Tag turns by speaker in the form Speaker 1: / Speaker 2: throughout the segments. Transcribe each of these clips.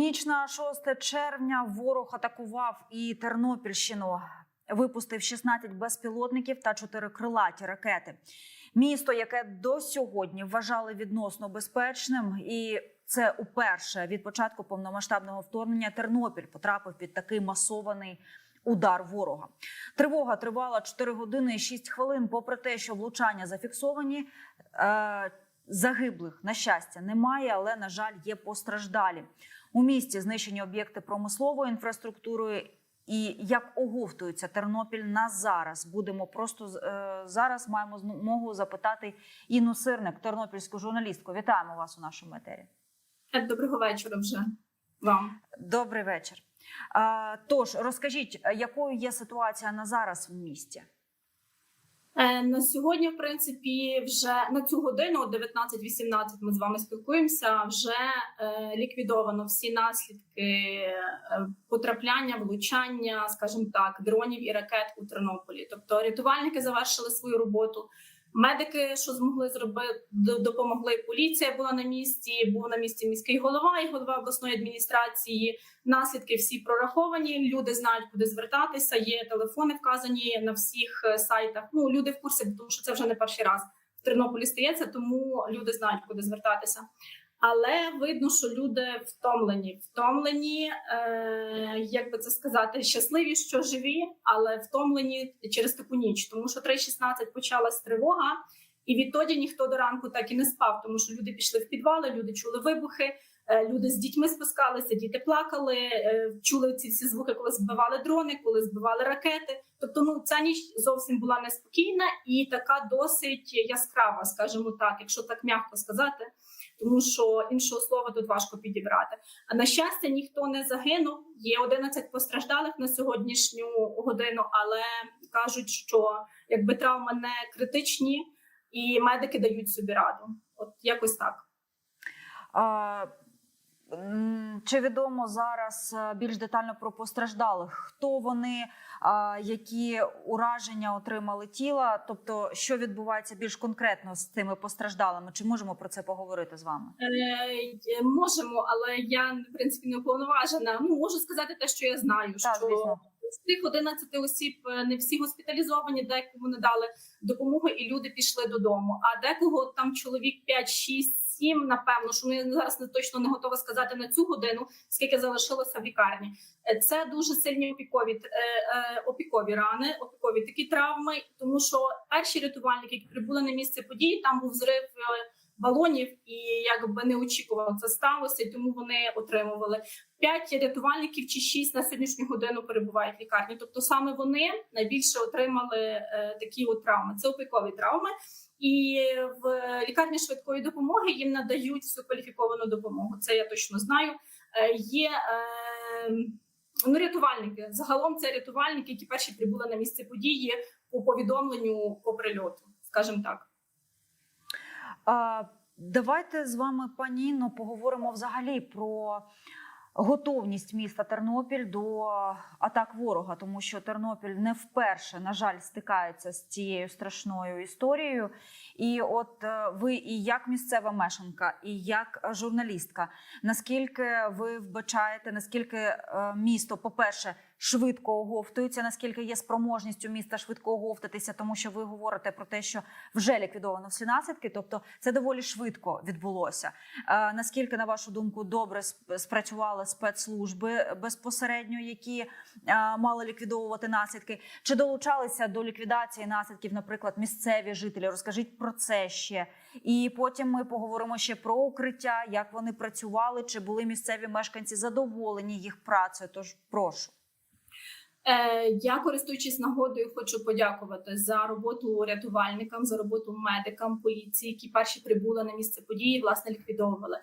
Speaker 1: ніч на 6 червня ворог атакував і Тернопільщину. Випустив 16 безпілотників та 4 крилаті ракети. Місто, яке до сьогодні вважали відносно безпечним, і це уперше від початку повномасштабного вторгнення Тернопіль потрапив під такий масований удар ворога. Тривога тривала 4 години і 6 хвилин. Попри те, що влучання зафіксовані. Е- Загиблих на щастя немає, але на жаль, є постраждалі у місті. Знищені об'єкти промислової інфраструктури. І як оговтується Тернопіль на зараз, будемо просто е, зараз маємо змогу запитати Інну Сирник, тернопільську журналістку. Вітаємо вас у нашому етері.
Speaker 2: Доброго вечора вже вам.
Speaker 1: Добрий вечір. Тож розкажіть, якою є ситуація на зараз в місті?
Speaker 2: Е, На сьогодні, в принципі, вже на цю годину, о 19.18 ми з вами спілкуємося. Вже е, ліквідовано всі наслідки е, потрапляння, влучання, скажімо так, дронів і ракет у Тернополі. Тобто рятувальники завершили свою роботу. Медики, що змогли зробити, допомогли. Поліція була на місці. Був на місці міський голова і голова обласної адміністрації. Наслідки всі прораховані. Люди знають, куди звертатися. Є телефони вказані на всіх е, сайтах. Ну люди в курсі, тому що це вже не перший раз в Тернополі стається, тому люди знають, куди звертатися. Але видно, що люди втомлені, втомлені, е, як би це сказати, щасливі, що живі, але втомлені через таку ніч, тому що 3.16 почалась тривога, і відтоді ніхто до ранку так і не спав, тому що люди пішли в підвали, люди чули вибухи, е, люди з дітьми спускалися, діти плакали, е, чули ці всі звуки, коли збивали дрони, коли збивали ракети. Тобто, ну ця ніч зовсім була неспокійна і така досить яскрава, скажімо так, якщо так м'яко сказати тому що іншого слова тут важко підібрати. А на щастя, ніхто не загинув. Є 11 постраждалих на сьогоднішню годину, але кажуть, що якби травми не критичні, і медики дають собі раду. От якось так.
Speaker 1: А, чи відомо зараз е, більш детально про постраждалих? Хто вони, які ураження отримали тіла? Тобто, що відбувається більш конкретно з цими постраждалими? Чи можемо про це поговорити з вами?
Speaker 2: Е, можемо, але я в принципі не уповноважена. Ну можу сказати те, що я знаю.
Speaker 1: Так,
Speaker 2: що
Speaker 1: звісно.
Speaker 2: з тих 11 осіб е, не всі госпіталізовані, декому не дали допомогу, і люди пішли додому. А декого там чоловік 5, 6, 7, напевно, що я зараз не точно не готова сказати на цю годину, скільки залишилося в лікарні. Е, Це дуже сильні опікові е, е, опікові рани, опікові такі травми, тому що перші рятувальники, які прибули на місце події, там був зрив. Балонів і якби неочікувано це сталося, тому вони отримували п'ять рятувальників чи шість на сьогоднішню годину перебувають в лікарні. Тобто саме вони найбільше отримали е, такі от травми. Це опікові травми, і в лікарні швидкої допомоги їм надають всю кваліфіковану допомогу. Це я точно знаю. Е, є е, ну, рятувальники. Загалом це рятувальники, які перші прибули на місце події по повідомленню по прильоту, скажімо так.
Speaker 1: А, давайте з вами, пані Інно, поговоримо взагалі про готовність міста Тернопіль до атак ворога, тому що Тернопіль не вперше, на жаль, стикається з цією страшною історією. І от е, ви, і як місцева мешанка, і як журналістка, наскільки ви вбачаєте, наскільки е, місто, по-перше, швидко оговтується, наскільки є спроможність у міста швидко оговтатися, тому що ви говорите про те, що вже ліквідовано всі наслідки, тобто це доволі швидко відбулося. Е, наскільки, на вашу думку, добре спрацювали спецслужби безпосередньо, які е, мали ліквідовувати наслідки? Чи долучалися до ліквідації наслідків, наприклад, місцеві жителі? Розкажіть про це ще. І потім ми поговоримо ще про укриття, як вони працювали, чи були місцеві мешканці задоволені їх працею. Тож прошу.
Speaker 2: Е, Я користуючись нагодою, хочу подякувати за роботу рятувальникам, за роботу медикам поліції, які перші прибули на місце події, власне ліквідовували.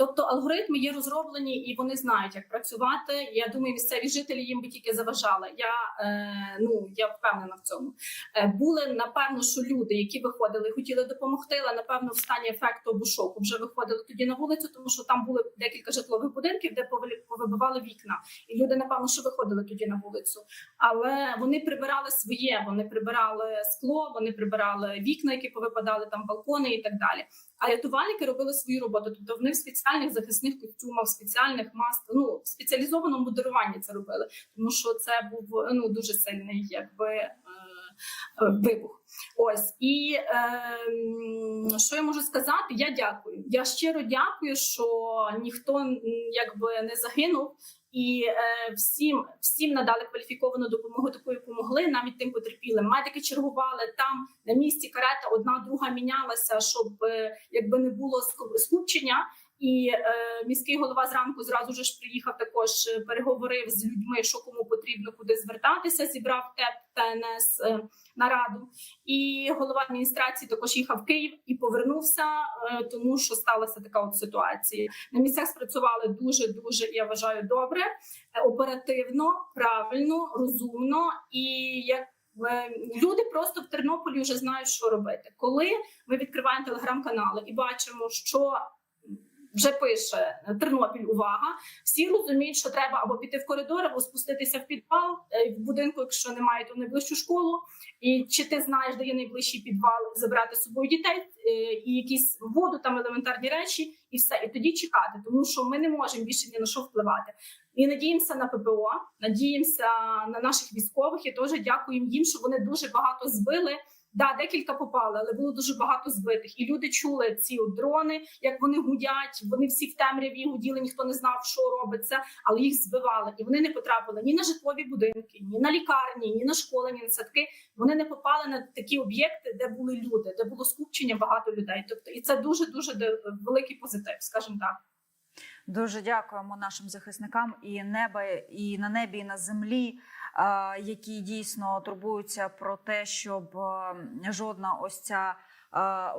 Speaker 2: Тобто алгоритми є розроблені і вони знають, як працювати. Я думаю, місцеві жителі їм би тільки заважали. Я е, ну я впевнена в цьому. Е, були напевно, що люди, які виходили, хотіли допомогти, але напевно в стані ефекту або шоку вже виходили тоді на вулицю, тому що там були декілька житлових будинків, де повибивали вікна, і люди, напевно, що виходили тоді на вулицю. Але вони прибирали своє, вони прибирали скло, вони прибирали вікна, які повипадали там балкони і так далі. А рятувальники робили свою роботу. Тобто вони в спеціальних захисних костюмах, спеціальних масках, ну в спеціалізованому модеруванні це робили, тому що це був ну дуже сильний, якби. е, е, Вибух, ось і е, що я можу сказати? Я дякую. Я щиро дякую, що ніхто якби не загинув, і е, всім всім надали кваліфіковану допомогу, таку яку могли, навіть тим потерпілим. Медики чергували там на місці карета, одна друга мінялася, щоб е, якби не було ску- скупчення. І е, міський голова зранку зразу ж приїхав також, е, переговорив з людьми, що кому потрібно, куди звертатися. Зібрав ТЕП ТНС е, нараду. І голова адміністрації також їхав в Київ і повернувся, е, тому що сталася така от ситуація. На місцях спрацювали дуже дуже я вважаю добре, оперативно, правильно, розумно і як. е, Люди просто в Тернополі вже знають, що робити. Коли ми відкриваємо телеграм-канали і бачимо, що вже пише Тернопіль, увага. Всі розуміють, що треба або піти в коридор, або спуститися в підвал е, в будинку, якщо немає, то найближчу школу. І чи ти знаєш, де є найближчий підвал, забрати з собою дітей е, і якісь воду, там елементарні речі, і все. І тоді чекати, тому що ми не можемо більше ні на що впливати. І надіємося на ППО, надіємося на наших військових. І теж дякуємо їм, що вони дуже багато збили. Да, декілька попали, але було дуже багато збитих. І люди чули ці от дрони, як вони гудять. Вони всі в темряві гуділи, ніхто не знав, що робиться, але їх збивали. І вони не потрапили ні на житлові будинки, ні на лікарні, ні на школи, ні на садки. Вони не попали на такі об'єкти, де були люди, де було скупчення багато людей. Тобто, і це дуже дуже великий позитив, скажімо так.
Speaker 1: Дуже дякуємо нашим захисникам і неба, і на небі, і на землі, які дійсно турбуються про те, щоб жодна ось ця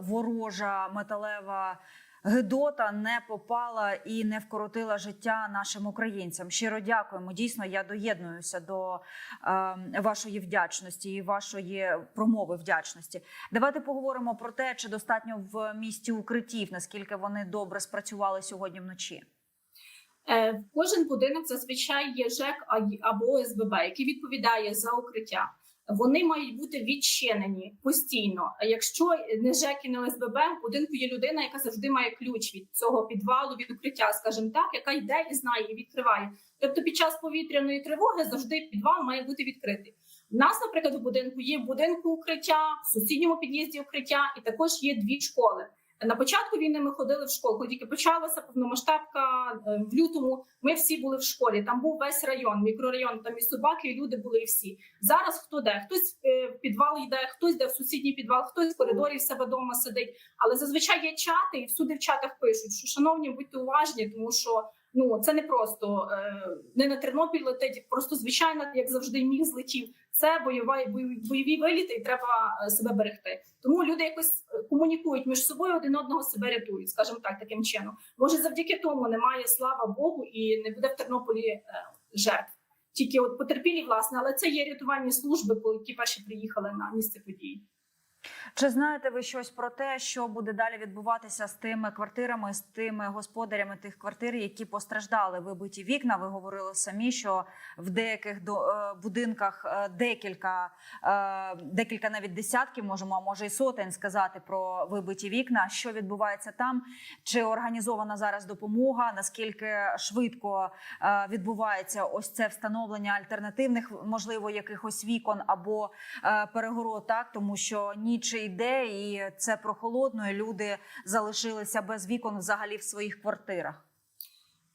Speaker 1: ворожа металева. Гидота не попала і не вкоротила життя нашим українцям. Щиро дякуємо. Дійсно, я доєднуюся до е, вашої вдячності і вашої промови вдячності. Давайте поговоримо про те, чи достатньо в місті укриттів, наскільки вони добре спрацювали сьогодні вночі.
Speaker 2: Е, в Кожен будинок зазвичай є ЖЕК або ОСББ, який відповідає за укриття. Вони мають бути відчинені постійно. Якщо не ЖЕК і не ОСББ, в будинку є людина, яка завжди має ключ від цього підвалу, від укриття, скажімо так, яка йде і знає, і відкриває. Тобто, під час повітряної тривоги завжди підвал має бути відкритий. У нас, наприклад, в будинку є в будинку укриття, в сусідньому під'їзді укриття, і також є дві школи. На початку війни ми ходили в школу. Коли тільки почалася повномасштабка е, в лютому. Ми всі були в школі. Там був весь район, мікрорайон. Там і собаки, і люди були і всі. Зараз хто де? Хтось е, в підвал йде, хтось де в сусідній підвал, хтось в коридорі в себе вдома сидить. Але зазвичай є чати, і всюди в чатах пишуть, що шановні, будьте уважні, тому що ну це не просто е, не на Тернопіль летить, просто звичайно, як завжди, міг злетів. Це бойова бойові, виліти, і треба е, себе берегти. Тому люди якось е, комунікують між собою, один одного себе рятують, скажімо так, таким чином. Може, завдяки тому немає слава Богу, і не буде в Тернополі жертв. Тільки от потерпілі, власне, але це є рятувальні служби, які перші приїхали на місце події.
Speaker 1: Чи знаєте ви щось про те, що буде далі відбуватися з тими квартирами, з тими господарями тих квартир, які постраждали вибиті вікна? Ви говорили самі, що в деяких е, будинках е, декілька, е, декілька навіть десятків, можемо, а може і сотень сказати про вибиті вікна. Що відбувається там? Чи організована зараз допомога? Наскільки швидко відбувається ось це встановлення альтернативних, можливо, якихось вікон або перегород, так тому що ніч йде, і це прохолодно. і Люди залишилися без вікон взагалі в своїх квартирах.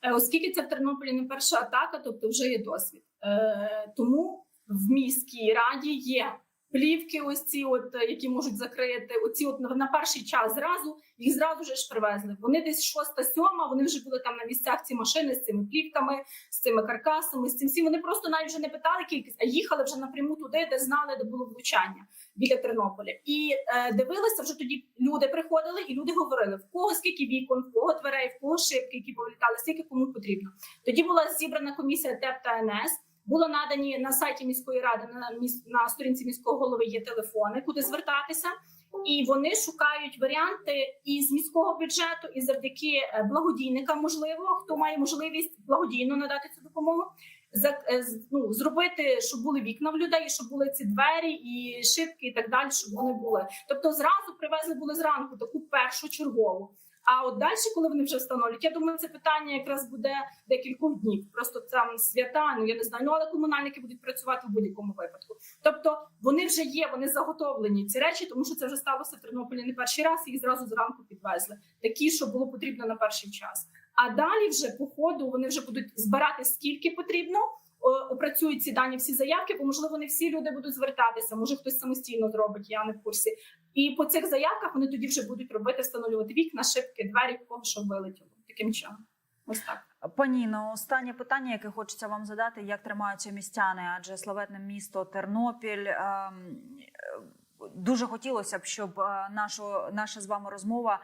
Speaker 2: Е, Оскільки це в Тернополі не перша атака, тобто вже є досвід. Е, тому в міській раді є плівки, ось ці, от е, які можуть закрити. Оці от на- перший час зразу їх зразу ж привезли. Вони десь шоста, сьома. Вони вже були там на місцях ці машини з цими плівками, з цими каркасами, з цим всім. Вони просто навіть вже не питали кількість, а їхали вже напряму туди, де знали, де було влучання біля Тернополя. І е, дивилися вже тоді. Люди приходили, і люди говорили: в кого скільки вікон, в кого дверей, в кого шибки, які повлітали, скільки кому потрібно. Тоді була зібрана комісія ТЕП та НС. Було надані на сайті міської ради на міс... на сторінці міського голови є телефони, куди звертатися, і вони шукають варіанти із міського бюджету, і завдяки е, благодійникам, можливо, хто має можливість благодійно надати цю допомогу. за е, ну, зробити, щоб були вікна в людей, щоб були ці двері і шибки, і так далі, щоб вони були. Тобто, зразу привезли були зранку таку першу чергову. А от далі, коли вони вже встановлюють, я думаю, це питання якраз буде декількох днів. Просто там свята, ну я не знаю. Ну але комунальники будуть працювати в будь-якому випадку. Тобто вони вже є, вони заготовлені ці речі, тому що це вже сталося в Тернополі не перший раз. Їх зразу зранку підвезли. Такі, що було потрібно на перший час. А далі вже по ходу вони вже будуть збирати скільки потрібно. Опрацюють ці дані всі заявки, бо можливо не всі люди будуть звертатися. Може хтось самостійно зробить, я не в курсі. І по цих заявках вони тоді вже будуть робити, встановлювати вікна, шибки, двері, кого що вилетіло. Таким чином, ось так.
Speaker 1: Пані Інно, останнє питання, яке хочеться вам задати: як тримаються містяни? Адже славетне місто Тернопіль. ем, Дуже хотілося б, щоб е, нашу, наша з вами розмова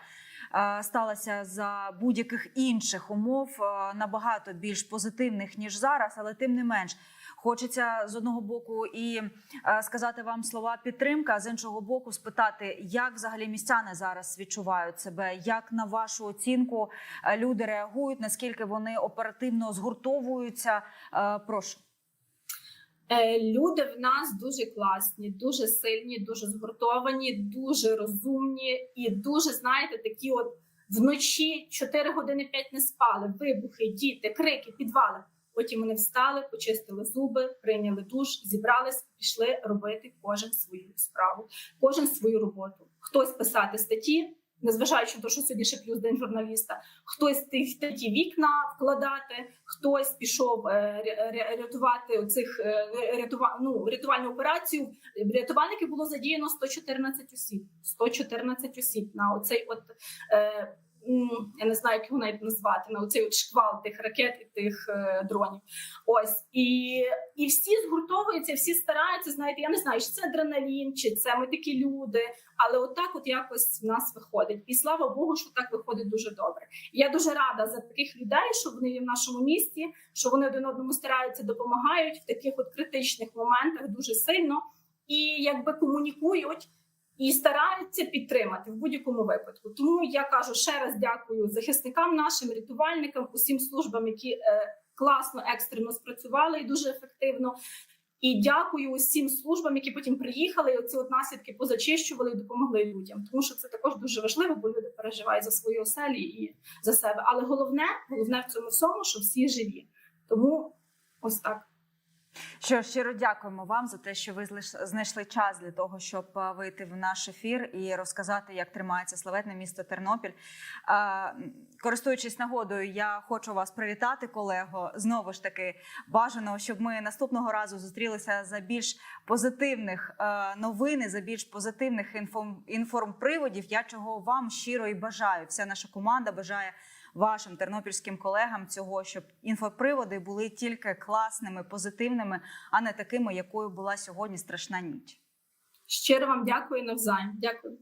Speaker 1: сталася за будь-яких інших умов, е, набагато більш позитивних ніж зараз, але тим не менш. Хочеться з одного боку і е, сказати вам слова підтримки, а з іншого боку, спитати, як взагалі містяни зараз відчувають себе, як на вашу оцінку е, люди реагують, наскільки вони оперативно згуртовуються. Е, Прошу.
Speaker 2: Е, Люди в нас дуже класні, дуже сильні, дуже згуртовані, дуже розумні і дуже, знаєте, такі от вночі 4 години 5 не спали, вибухи, діти, крики, підвали. Потім вони встали, почистили зуби, прийняли душ, зібрались, пішли робити кожен свою справу, кожен свою роботу. Хтось писати статті, незважаючи на те, що сьогодні ще плюс день журналіста, хтось тих такі вікна вкладати, хтось пішов е, ря- ря- рятувати оцих е, рятува, ну, рятувальну операцію. Рятувальників було задіяно 114 осіб. 114 осіб на оцей от. Я не знаю, як його навіть назвати на оцей шквал тих ракет і тих е, дронів. Ось і, і всі згуртовуються, всі стараються. Знаєте, я не знаю, чи це адреналін, чи це ми такі люди, але отак, от якось в нас виходить. І слава Богу, що так виходить дуже добре. Я дуже рада за таких людей, що вони є в нашому місті, що вони один одному стараються, допомагають в таких от критичних моментах дуже сильно і якби комунікують. І стараються підтримати в будь-якому випадку. Тому я кажу ще раз дякую захисникам нашим, рятувальникам, усім службам, які е, класно екстрено спрацювали і дуже ефективно. І дякую усім службам, які потім приїхали, і оці от наслідки позачищували і допомогли людям. Тому що це також дуже важливо, бо люди переживають за свої оселі і за себе. Але головне, головне в цьому всьому, що всі живі. Тому ось так.
Speaker 1: Що щиро дякуємо вам за те, що ви знайшли час для того, щоб е, вийти в наш ефір і розказати, як тримається славетне місто Тернопіль. Користуючись нагодою, я хочу вас привітати, колего. Знову ж таки, бажано, щоб ми наступного разу зустрілися за більш позитивних е, новин, за більш позитивних інформ, інформприводів. Я чого вам щиро і бажаю. Вся наша команда бажає вашим тернопільським колегам цього, щоб інфоприводи були тільки класними, позитивними, а не такими, якою була сьогодні страшна ніч.
Speaker 2: Щиро вам дякую навзаєм. Дякую.